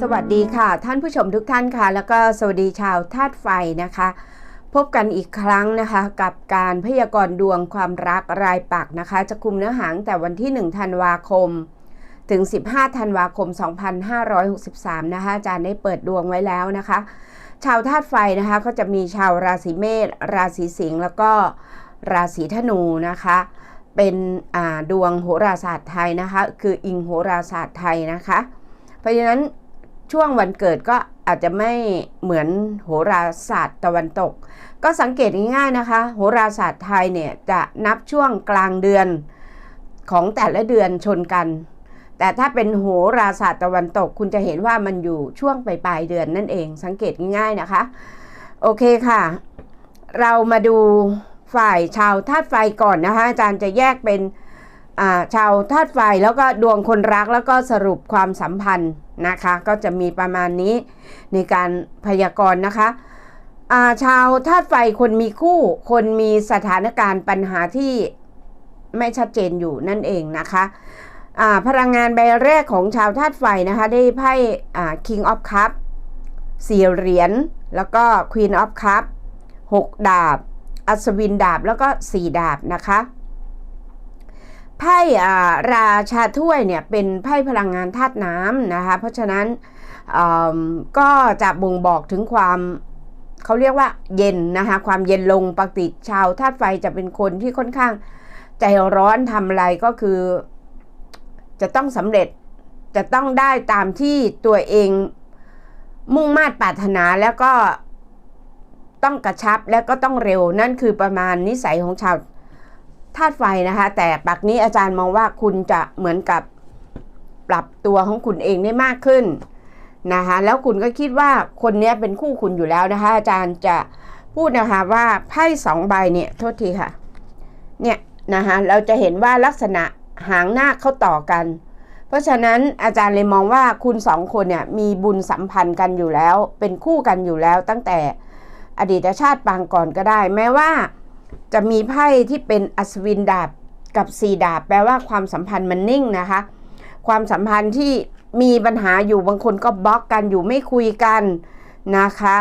สวัสดีค่ะ ท่านผู้ชมทุกท่านค่ะ แล้วก็สวัสดีชาวธาตุไฟนะคะ พบกันอีกครั้งนะคะ กับการพยากรณ์ดวงความรักรายปักนะคะ จะคุมเนื้อหาตั้งแต่วันที่ 1 ธันวาคม ถึง 15 ธันวาคม 2563 นะคะ อาจารย์ได้เปิดดวงไว้แล้วนะคะ ชาวธาตุไฟนะคะก็จะมีชาวราศีเมษราศีสิงห์แล้วก็ราศีธนูนะคะ เป็นดวงโหราศาสตร์ไทยนะคะ คืออิงโหราศาสตร์ไทยนะคะ เพราะฉะนั้น ช่วงวันเกิดก็อาจจะไม่เหมือนโหราศาสตร์ตะวันตก ก็สังเกตง่ายๆนะคะ โหราศาสตร์ไทยเนี่ยจะนับช่วงกลางเดือนของแต่ละเดือนชนกัน แต่ถ้าเป็นโหราศาสตร์ตะวันตก คุณจะเห็นว่ามันอยู่ช่วงปลายเดือนนั่นเอง สังเกตง่ายๆนะคะ โอเคค่ะ เรามาดูฝ่ายชาวธาตุไฟก่อนนะคะ อาจารย์จะแยกเป็น ชาวธาตุไฟแล้วก็ดวงคนรักแล้วก็สรุปความสัมพันธ์นะคะ ก็จะมีประมาณนี้ในการพยากรณ์นะคะาชาวธาตุไฟคนมีคู่ คนมีสถานการณ์ปัญหาที่ไม่ชัดเจนอยู่นั่นเองนะคะพลังงานใบแรกของชาวธาตุไฟนะคะ ได้ไพ่ King of Cup สี่เหรียญแล้วก็ Queen of Cup หกดาบ อัศวินดาบแล้วก็สี่ดาบนะคะ ไพ่ราชาถ้วยเนี่ยเป็นไพ่พลังงานธาตุน้ำนะคะ เพราะฉะนั้นก็จะบ่งบอกถึงความเขาเรียกว่าเย็นนะคะความเย็นลงปกติชาวธาตุไฟจะเป็นคนที่ค่อนข้างใจร้อนทำอะไรก็คือ จะต้องสำเร็จจะต้องได้ตามที่ตัวเองมุ่งมา่ปรารถนาแล้วก็ต้องกระชับแล้วก็ต้องเร็วนั่นคือประมาณนิสัยของชาว ธาตุไฟนะคะ แต่ปักนี้อาจารย์มองว่าคุณจะเหมือนกับปรับตัวของคุณเองได้มากขึ้นนะคะแล้วคุณก็คิดว่าคนนี้เป็นคู่คุณอยู่แล้วนะคะ อาจารย์จะพูดนะคะว่าไพ่สองใบเนี่ยโทษทีค่ะ เนี่ยนะคะเราจะเห็นว่าลักษณะหางหน้าเข้าต่อกัน เพราะฉะนั้นอาจารย์เลยมองว่าคุณสองคนเนี่ยมีบุญสัมพันธ์กันอยู่แล้ว เป็นคู่กันอยู่แล้วตั้งแต่อดีตชาติปางก่อนก็ได้ แม้ว่า จะมีไพ่ที่เป็นอัศวินดาบกับสีดาบ แปลว่าความสัมพันธ์มันนิ่งนะคะ ความสัมพันธ์ที่มีปัญหาอยู่บางคนก็บล็อกกันอยู่ไม่คุยกันนะคะ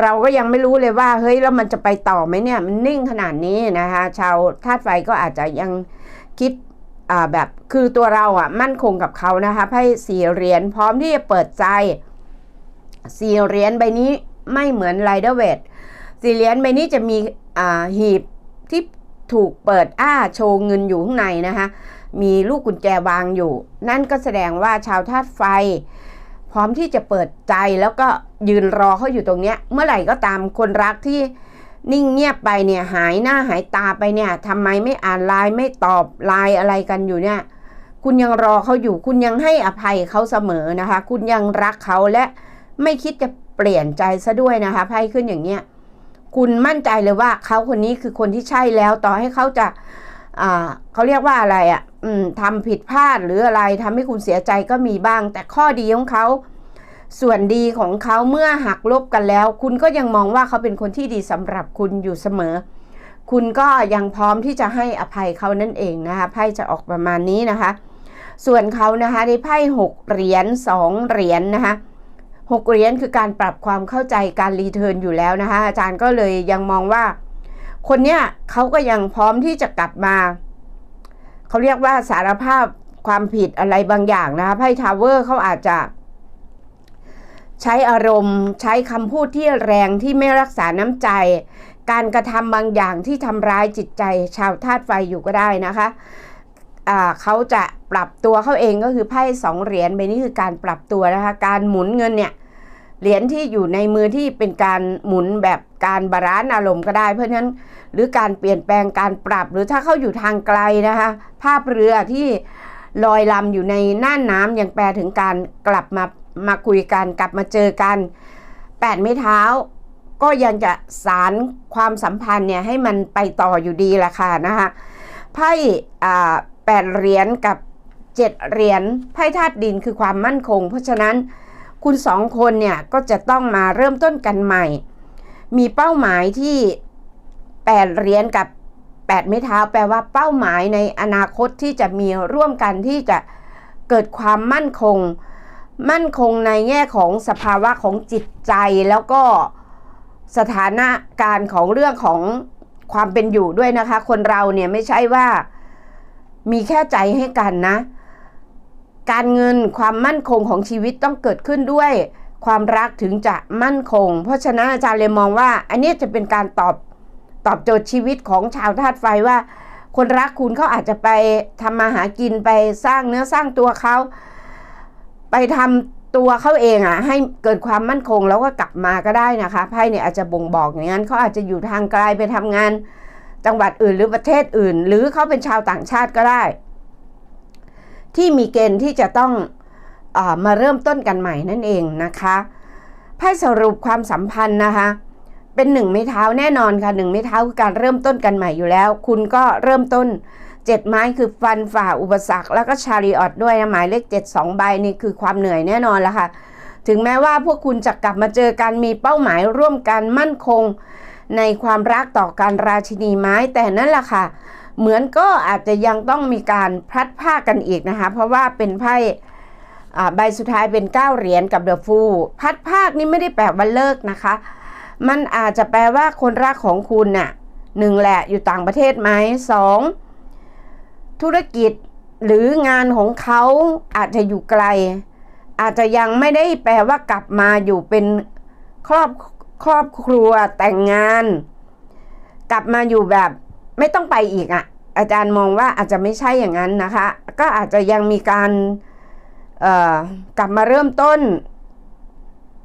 เราก็ยังไม่รู้เลยว่า เฮ้ยแล้วมันจะไปต่อไหมเนี่ยมันนิ่งขนาดนี้นะคะ ชาวธาตุไฟก็อาจจะยังคิดอ่าแบบคือตัวเราอะมั่นคงกับเขานะคะไพ่สี่เหรียญพร้อมที่จะเปิดใจสี่เหรียญใบนี้ไม่เหมือนไรเดอร์เวทสี่เหรียญใบนี้จะมี หีบที่ถูกเปิดอ้าโชว์เงินอยู่ข้างในนะคะ มีลูกกุญแจวางอยู่ นั่นก็แสดงว่าชาวธาตุไฟ พร้อมที่จะเปิดใจแล้วก็ยืนรอเขาอยู่ตรงเนี้ย เมื่อไหร่ก็ตามคนรักที่นิ่งเงียบไปเนี่ยหายหน้าหายตาไปเนี่ยทำไมไม่อ่านไลน์ไม่ตอบไลน์อะไรกันอยู่เนี่ย คุณยังรอเขาอยู่ คุณยังให้อภัยเขาเสมอนะคะ คุณยังรักเขาและไม่คิดจะเปลี่ยนใจซะด้วยนะคะไพ่ขึ้นอย่างเนี้ย คุณมั่นใจเลยว่าเขาคนนี้คือคนที่ใช่แล้วต่อให้เขาจะเขาเรียกว่าอะไรอะ่ะทำผิดพลาดหรืออะไรทำให้คุณเสียใจก็มีบ้าง แต่ข้อดีของเขาส่วนดีของเขาเมื่อหักลบกันแล้ว คุณก็ยังมองว่าเขาเป็นคนที่ดีสำหรับคุณอยู่เสมอ คุณก็ยังพร้อมที่จะให้อภัยเขานั่นเองนะคะไพ่จะออกประมาณนี้นะคะ ส่วนเขานะคะได้ไพ่หกเหรียญสองเหรียญนะคะ หกเหรียญคือการปรับความเข้าใจการรีเทิร์นอยู่แล้วนะคะอาจารย์ก็เลยยังมองว่า คนเนี้ยเขาก็ยังพร้อมที่จะกลับมาเขาเรียกว่าสารภาพความผิดอะไรบางอย่างนะคะไพ่ทาวเวอร์เขาอาจจะ ใช้อารมณ์ ใช้คำพูดที่แรงที่ไม่รักษาน้ำใจ การกระทำบางอย่างที่ทำร้ายจิตใจชาวธาตุไฟอยู่ก็ได้นะคะอ่าเขาจะ ปรับตัวเขาเองก็คือไพ่สองเหรียญใบนี้คือการปรับตัวนะคะ การหมุนเงินเนี่ยเหรียญที่อยู่ในมือที่เป็นการหมุนแบบการบาลานซ์อารมณ์ก็ได้ เพราะฉะนั้นหรือการเปลี่ยนแปลงการปรับ หรือถ้าเขาอยู่ทางไกลนะคะ ภาพเรือที่ลอยลำอยู่ในน่านน้ำยังแปลถึงการกลับมามาคุยกันกลับมาเจอกันแปดไม้เท้า ก็ยังจะสารความสัมพันธ์เนี่ยให้มันไปต่ออยู่ดีแหละค่ะนะคะไพ่แปดเหรียญกับ เจ็ดเหรียญไพ่ธาตุดินคือความมั่นคง เพราะฉะนั้นคุณสองคนเนี่ยก็จะต้องมาเริ่มต้นกันใหม่ มีเป้าหมายที่แปดเหรียญกับแปดไม้เท้า แปลว่าเป้าหมายในอนาคตที่จะมีร่วมกันที่จะเกิดความมั่นคง มั่นคงในแง่ของสภาวะของจิตใจแล้วก็สถานะการของเรื่องของความเป็นอยู่ด้วยนะคะ คนเราเนี่ยไม่ใช่ว่ามีแค่ใจให้กันนะ การเงินความมั่นคงของชีวิตต้องเกิดขึ้นด้วย ความรักถึงจะมั่นคง เพราะฉะนั้นอาจารย์เลยมองว่า อันนี้จะเป็นการตอบตอบโจทย์ชีวิตของชาวธาตุไฟว่า คนรักคุณเขาอาจจะไปทำมาหากินไปสร้างเนื้อสร้างตัวเขาไปทำตัวเขาเองอะ่ะให้เกิดความมั่นคงแล้วก็กลับมาก็ได้นะคะไพ่เนี่ยอาจจะบ่งบอกอย่างนั้นเขาอาจจะอยู่ทางไกลไปทำงาน จังหวัดอื่นหรือประเทศอื่น หรือเขาเป็นชาวต่างชาติก็ได้ ที่มีเกณฑ์ที่จะต้องอมาเริ่มต้นกันใหม่นั่นเองนะคะไพ่สรุปความสัมพันธ์นะคะเป็นหนึ่งไม้เท้าแน่นอนค่ะหนึ่งไม้เท้าคือการเริ่มต้นกันใหม่อยู่แล้ว คุณก็เริ่มต้นเจ็ดไม้คือฟันฝ่าอุปสรรค แล้วก็ชาริออตด้วยนะหมายเลขเจ็ดสองใบนี่คือความเหนื่อยแน่นอนแล้วค่ะ ถึงแม้ว่าพวกคุณจะกลับมาเจอกันมีเป้าหมายร่วมกันมั่นคง ในความรักต่อการราชินีไม้แต่นั่นแหละค่ะ เหมือนก็อาจจะยังต้องมีการพลัดพรากันอีกนะคะ เพราะว่าเป็นไพ่ใบสุดท้ายเป็นเก้าเหรียญกับเดอะฟูพลัดพรากนี่ไม่ได้แปลว่าเลิกนะคะ มันอาจจะแปลว่าคนรักของคุณน่ะหนึ่งแหละอยู่ต่างประเทศไหมสองธุรกิจหรืองานของเขาอาจจะอยู่ไกล อาจจะยังไม่ได้แปลว่ากลับมาอยู่เป็นครอบครอบครัวแต่งงาน กลับมาอยู่แบบ ไม่ต้องไปอีกอะ่ะ อาจารย์มองว่าอาจจะไม่ใช่อย่างนั้นนะคะ ก็อาจจะยังมีการเอ่อกลับมาเริ่มต้น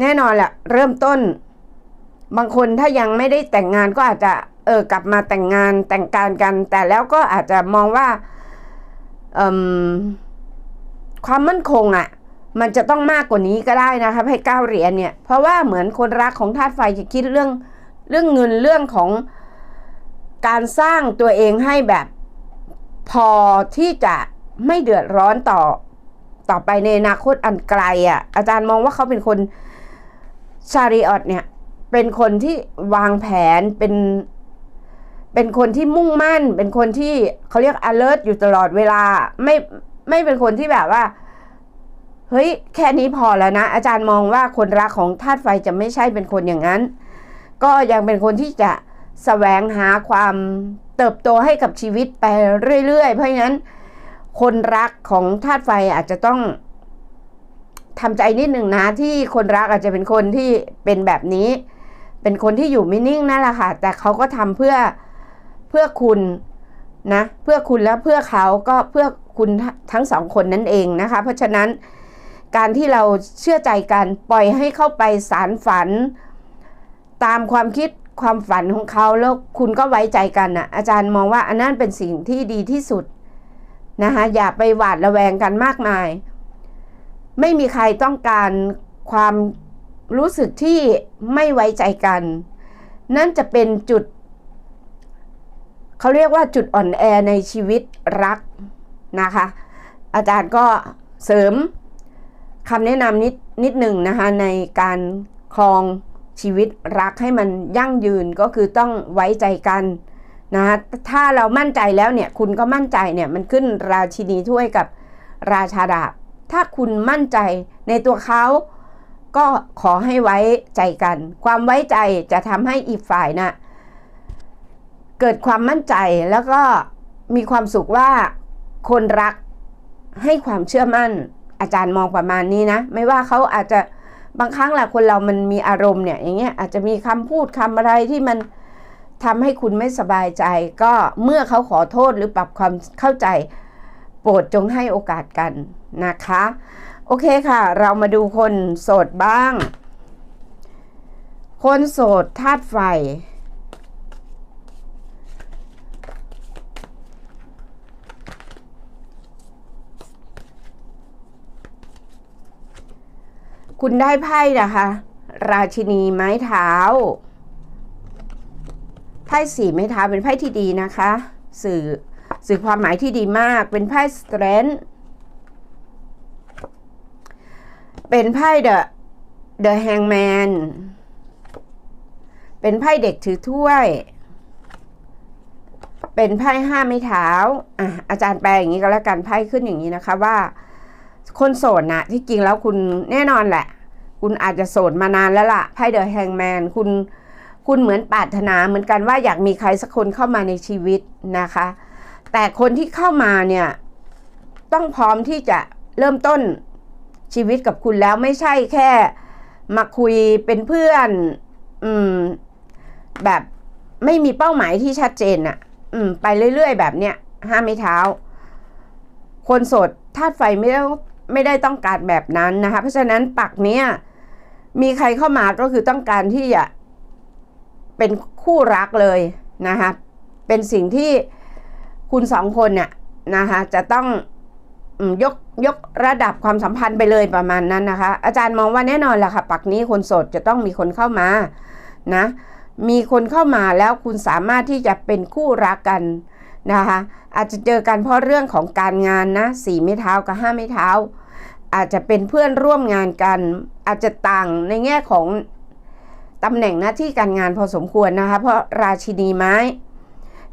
แน่นอนแหละเริ่มต้น บางคนถ้ายังไม่ได้แต่งงานก็อาจจะเออกลับมาแต่งงานแต่งการกัน แต่แล้วก็อาจจะมองว่าความมั่นคงอะ่ะ มันจะต้องมากกว่านี้ก็ได้นะคะให้เก้าเหรียญเนี่ย เพราะว่าเหมือนคนรักของธาตุไฟจะคิดเรื่องเรื่องเงินเรื่องของ การสร้างตัวเองให้แบบพอที่จะไม่เดือดร้อนต่อต่อไปในอนาคตอันไกลอะ่ะ อาจารย์มองว่าเขาเป็นคนชาริออตเนี่ยเป็นคนที่วางแผนเป็นเป็นคนที่มุ่งมั่น เป็นคนที่เขาเรียก alert อยู่ตลอดเวลา ไม่ไม่เป็นคนที่แบบว่าเฮ้ยแค่นี้พอแล้วนะ อาจารย์มองว่าคนรักของธาตุไฟจะไม่ใช่เป็นคนอย่างนั้น ก็ยังเป็นคนที่จะ แสวงหาความเติบโตให้กับชีวิตไปเรื่อยๆ เพราะฉะนั้น คนรักของธาตุไฟอาจจะต้องทำใจนิดหนึ่งนะที่คนรักอาจจะเป็นคนที่เป็นแบบนี้ เป็นคนที่อยู่ไม่นิ่งนั่นแหละค่ะ แต่เขาก็ทำเพื่อเพื่อคุณนะเพื่อคุณและเพื่อเขาก็เพื่อคุณทั้งสองคนนั่นเองนะคะ เพราะฉะนั้นการที่เราเชื่อใจกันปล่อยให้เข้าไปสารฝัน ตามความคิด ความฝันของเขาแล้วคุณก็ไว้ใจกันนะอาจารย์มองว่าอันนั้นเป็นสิ่งที่ดีที่สุดนะคะอย่าไปหวาดระแวงกันมากมาย ไม่มีใครต้องการความรู้สึกที่ไม่ไว้ใจกัน นั่นจะเป็นจุด เขาเรียกว่าจุดอ่อนแอในชีวิตรักนะคะ อาจารย์ก็เสริมคำแนะนำนิดนิดหนึ่งนะคะในการครอง ชีวิตรักให้มันยั่งยืนก็คือต้องไว้ใจกันนะถ้าเรามั่นใจแล้วเนี่ยคุณก็มั่นใจเนี่ยมันขึ้นราชินีถ้วยกับราชาดาบ ถ้าคุณมั่นใจในตัวเขาก็ขอให้ไว้ใจกัน ความไว้ใจจะทำให้อีกฝ่ายนะ่ะเกิดความมั่นใจแล้วก็มีความสุขว่าคนรักให้ความเชื่อมั่น อาจารย์มองประมาณนี้นะ ไม่ว่าเขาอาจจะ บางครั้งแหละคนเรามันมีอารมณ์เนี่ยอย่างเงี้ยอาจจะมีคำพูดคำอะไรที่มันทำให้คุณไม่สบายใจ ก็เมื่อเขาขอโทษหรือปรับความเข้าใจ โปรดจงให้โอกาสกันนะคะ โอเคค่ะ เรามาดูคนโสดบ้าง คนโสดธาตุไฟ คุณได้ไพ่นะคะ ราชินีไม้เท้า ไพ่สีไม้เท้าเป็นไพ่ที่ดีนะคะ สื่อสื่อความหมายที่ดีมาก เป็นไพ่สเตรนท์เป็นไพ่เดอะเดอะแฮงแมน เป็นไพ่เด็กถือถ้วย เป็นไพ่ห้าไม้เท้า อะอาจารย์แปลอย่างนี้ก็แล้วกันไพ่ขึ้นอย่างนี้นะคะว่า คนโสดนะที่จริงแล้วคุณแน่นอนแหละ คุณอาจจะโสดมานานแล้วล่ะไพ่เดอะแฮงแมนคุณคุณเหมือนปรารถนาเหมือนกันว่าอยากมีใครสักคนเข้ามาในชีวิตนะคะ แต่คนที่เข้ามาเนี่ยต้องพร้อมที่จะเริ่มต้นชีวิตกับคุณแล้วไม่ใช่แค่มาคุยเป็นเพื่อน อืม แบบไม่มีเป้าหมายที่ชัดเจนอะอืม ไปเรื่อยๆแบบเนี้ยห้ามไม่เท้า คนโสดธาตุไฟไม่ได้ ไม่ได้ต้องการแบบนั้นนะคะ เพราะฉะนั้นปักเนี้ยมีใครเข้ามาก็คือต้องการที่จะเป็นคู่รักเลยนะคะเป็นสิ่งที่คุณสองคนเนี่ยนะคะจะต้องยกยกระดับความสัมพันธ์ไปเลยประมาณนั้นนะคะ อาจารย์มองว่าแน่นอนแหละค่ะ ปักนี้คนโสดจะต้องมีคนเข้ามานะ มีคนเข้ามาแล้วคุณสามารถที่จะเป็นคู่รักกัน นะคะอาจจะเจอกันเพราะเรื่องของการงานนะสี่ไม้เท้ากับห้าไม้เท้า อาจจะเป็นเพื่อนร่วมงานกัน อาจจะต่างในแง่ของตำแหน่งหน้าที่การงานพอสมควรนะคะเพราะราชินีไม้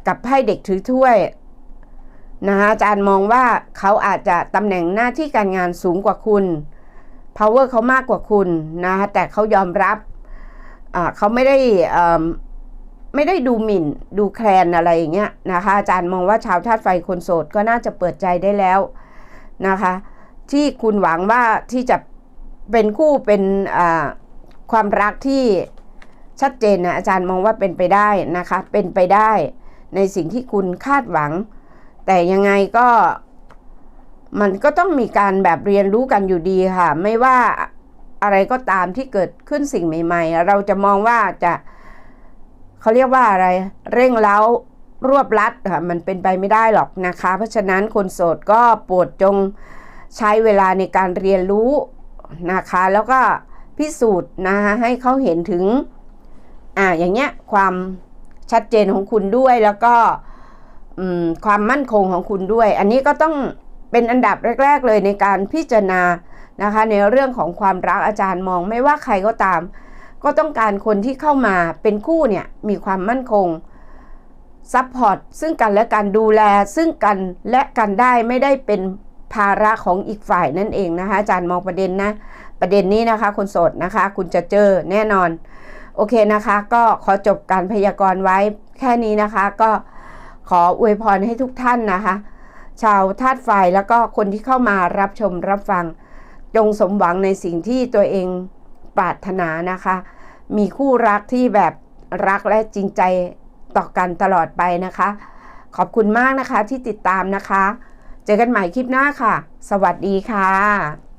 กับไพ่เด็กถือถ้วยนะคะอาจารย์มองว่าเขาอาจจะตำแหน่งหน้าที่การงานสูงกว่าคุณ power เขามากกว่าคุณนะคะแต่เขายอมรับเขาไม่ได้ ไม่ได้ดูหมิ่นดูแคลนอะไรอย่างเงี้ยนะคะ อาจารย์มองว่าชาวธาตุไฟคนโสดก็น่าจะเปิดใจได้แล้วนะคะ ที่คุณหวังว่าที่จะเป็นคู่เป็นความรักที่ชัดเจนนะอาจารย์มองว่าเป็นไปได้นะคะ เป็นไปได้ในสิ่งที่คุณคาดหวัง แต่ยังไงก็มันก็ต้องมีการแบบเรียนรู้กันอยู่ดีค่ะ ไม่ว่าอะไรก็ตามที่เกิดขึ้นสิ่งใหม่ ๆ เราจะมองว่าจะ เขาเรียกว่าอะไรเร่งเล้ารวบลัดค่ะมันเป็นไปไม่ได้หรอกนะคะ เพราะฉะนั้นคนโสดก็โปรดจงใช้เวลาในการเรียนรู้นะคะ แล้วก็พิสูจน์นะคะให้เขาเห็นถึงอ่าอย่างเงี้ยความชัดเจนของคุณด้วยแล้วก็ความมั่นคงของคุณด้วย อันนี้ก็ต้องเป็นอันดับแรก ๆ เลยในการพิจารณานะคะ ในเรื่องของความรักอาจารย์มองไม่ว่าใครก็ตาม ก็ต้องการคนที่เข้ามาเป็นคู่เนี่ยมีความมั่นคงซัพพอร์ตซึ่งกันและการดูแลซึ่งกันและกันได้ไม่ได้เป็นภาระของอีกฝ่ายนั่นเองนะคะอาจารย์มองประเด็นนะประเด็นนี้นะคะคนโสดนะคะ คุณจะเจอแน่นอน โอเคนะคะ ก็ขอจบการพยากรณ์ไว้แค่นี้นะคะ ก็ขออวยพรให้ทุกท่านนะคะ ชาวธาตุไฟแล้วก็คนที่เข้ามารับชมรับฟัง จงสมหวังในสิ่งที่ตัวเอง ปรารถนานะคะ มีคู่รักที่แบบรักและจริงใจต่อกันตลอดไปนะคะ ขอบคุณมากนะคะที่ติดตามนะคะ เจอกันใหม่คลิปหน้าค่ะ สวัสดีค่ะ